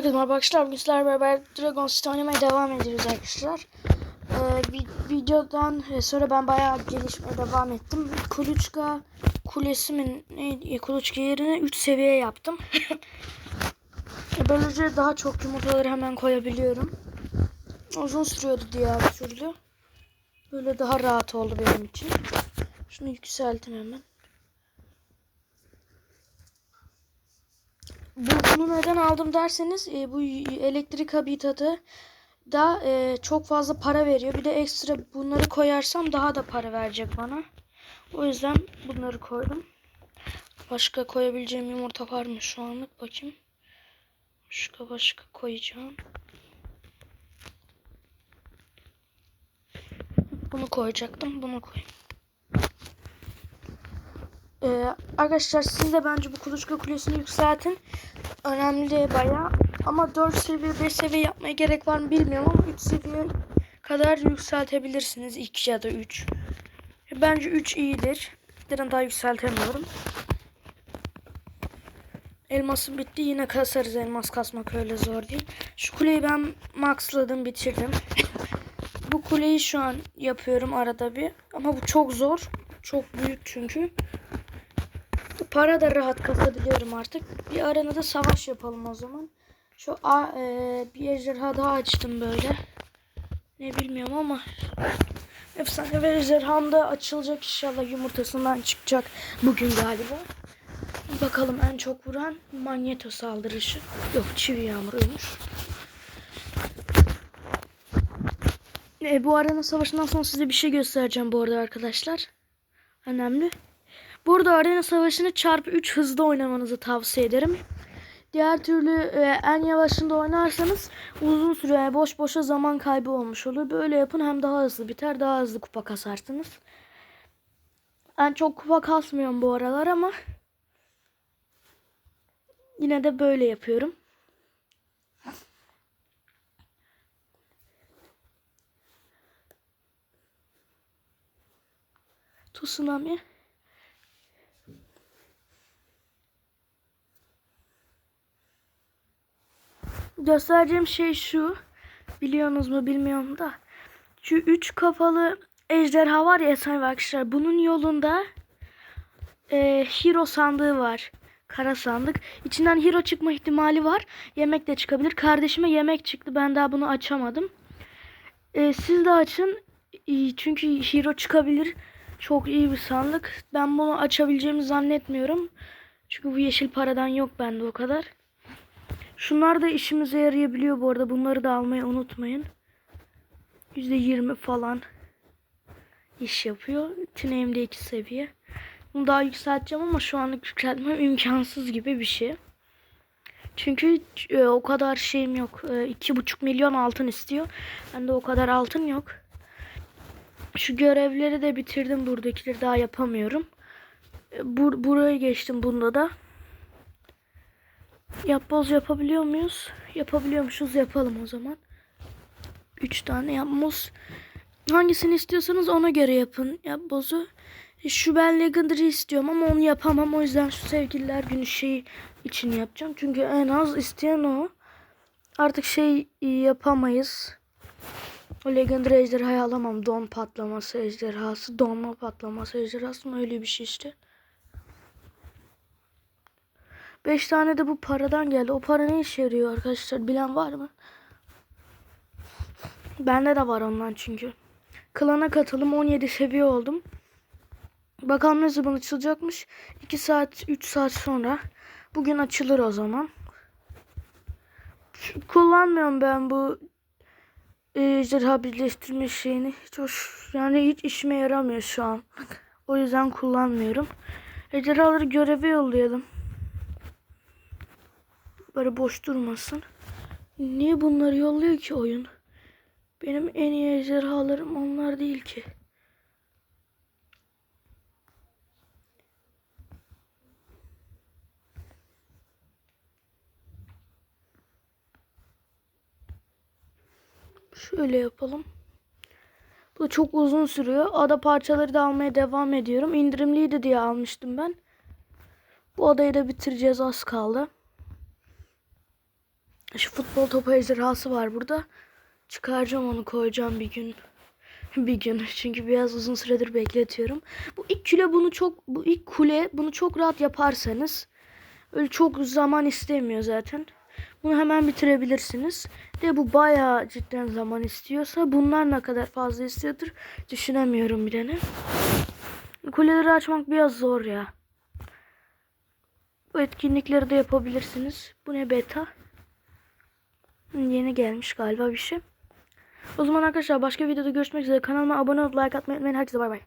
Herkese merhaba arkadaşlar. Bugün sizlerle beraber Dragon City oynamaya devam ediyoruz arkadaşlar. Ee, vi- videodan sonra ben bayağı gelişmeye devam ettim. Kuluçka kulesi mi neydi? Kuluçka yerine 3 seviye yaptım. Böylece daha çok yumurtaları hemen koyabiliyorum. Uzun sürüyordu diğer türlü. Böyle daha rahat oldu benim için. Şunu yükseltin hemen. Bunu neden aldım derseniz e, bu elektrik habitatı da e, çok fazla para veriyor. Bir de ekstra bunları koyarsam daha da para verecek bana. O yüzden bunları koydum. Başka koyabileceğim yumurta var mı şu anlık bakayım. Başka başka koyacağım. Bunu koyacaktım. Bunu koyayım. Ee, arkadaşlar siz de bence bu kuluçka kulesini yükseltin. Önemli bayağı. Ama 4 seviye 5 seviye yapmaya gerek var mı bilmiyorum ama 3 seviye kadar yükseltebilirsiniz. 2 ya da 3. Bence 3 iyidir. Bir daha yükseltemiyorum. Elmasım bitti. Yine kasarız. Elmas kasmak öyle zor değil. Şu kuleyi ben maxladım bitirdim. bu kuleyi şu an yapıyorum arada bir. Ama bu çok zor. Çok büyük çünkü. Para da rahat kasabiliyorum artık. Bir arenada savaş yapalım o zaman. Şu a, e, bir ejderha daha açtım böyle. Ne bilmiyorum ama efsane ve ejderham da açılacak inşallah yumurtasından çıkacak bugün galiba. Bakalım en çok vuran manyeto saldırışı. Yok çivi yağmuruymuş. E, bu arena savaşından sonra size bir şey göstereceğim bu arada arkadaşlar. Önemli. Burada arena savaşını çarpı 3 hızda oynamanızı tavsiye ederim. Diğer türlü e, en yavaşında oynarsanız uzun süre boş boşa zaman kaybı olmuş olur. Böyle yapın hem daha hızlı biter daha hızlı kupa kasarsınız. Ben çok kupa kasmıyorum bu aralar ama yine de böyle yapıyorum. Tsunami. Göstereceğim şey şu. Biliyorsunuz mu bilmiyorum da. Şu üç kafalı ejderha var ya efsane arkadaşlar. Bunun yolunda e, hero sandığı var. Kara sandık. İçinden hero çıkma ihtimali var. Yemek de çıkabilir. Kardeşime yemek çıktı. Ben daha bunu açamadım. E, siz de açın. E, çünkü hero çıkabilir. Çok iyi bir sandık. Ben bunu açabileceğimi zannetmiyorum. Çünkü bu yeşil paradan yok bende o kadar. Şunlar da işimize yarayabiliyor bu arada. Bunları da almayı unutmayın. %20 falan iş yapıyor. Tineğimde 2 seviye. Bunu daha yükselteceğim ama şu anlık yükseltmem imkansız gibi bir şey. Çünkü e, o kadar şeyim yok. E, iki buçuk milyon altın istiyor. Bende o kadar altın yok. Şu görevleri de bitirdim. Buradakileri daha yapamıyorum. E, bur buraya geçtim bunda da. Yapboz yapabiliyor muyuz? Yapabiliyormuşuz yapalım o zaman. 3 tane yapboz. Hangisini istiyorsanız ona göre yapın yapbozu. Şu ben Legendary istiyorum ama onu yapamam. O yüzden şu sevgililer günü şeyi için yapacağım. Çünkü en az isteyen o. Artık şey yapamayız. O Legendary ejderhayı alamam. Don patlaması ejderhası. Donma patlaması ejderhası mı öyle bir şey işte. 5 tane de bu paradan geldi. O para ne işe yarıyor arkadaşlar? Bilen var mı? Bende de var ondan çünkü. Klana katılım 17 seviye oldum. Bakalım ne zaman açılacakmış. 2 saat 3 saat sonra. Bugün açılır o zaman. Kullanmıyorum ben bu ejderha birleştirme şeyini. Hiç hoş, yani hiç işime yaramıyor şu an. O yüzden kullanmıyorum. Ejderhaları göreve yollayalım. Böyle boş durmasın. Niye bunları yolluyor ki oyun? Benim en iyi ejderhalarım onlar değil ki. Şöyle yapalım. Bu çok uzun sürüyor. Ada parçaları da almaya devam ediyorum. İndirimliydi diye almıştım ben. Bu adayı da bitireceğiz az kaldı. Şu futbol topu ejderhası var burada. Çıkaracağım onu koyacağım bir gün. bir gün. Çünkü biraz uzun süredir bekletiyorum. Bu ilk kule bunu çok bu ilk kule bunu çok rahat yaparsanız öyle çok zaman istemiyor zaten. Bunu hemen bitirebilirsiniz. De bu bayağı cidden zaman istiyorsa bunlar ne kadar fazla istiyordur düşünemiyorum bile ne. Kuleleri açmak biraz zor ya. Bu etkinlikleri de yapabilirsiniz. Bu ne beta? Yeni gelmiş galiba bir şey. O zaman arkadaşlar başka videoda görüşmek üzere. Kanalıma abone olup like atmayı unutmayın. Herkese bay bay.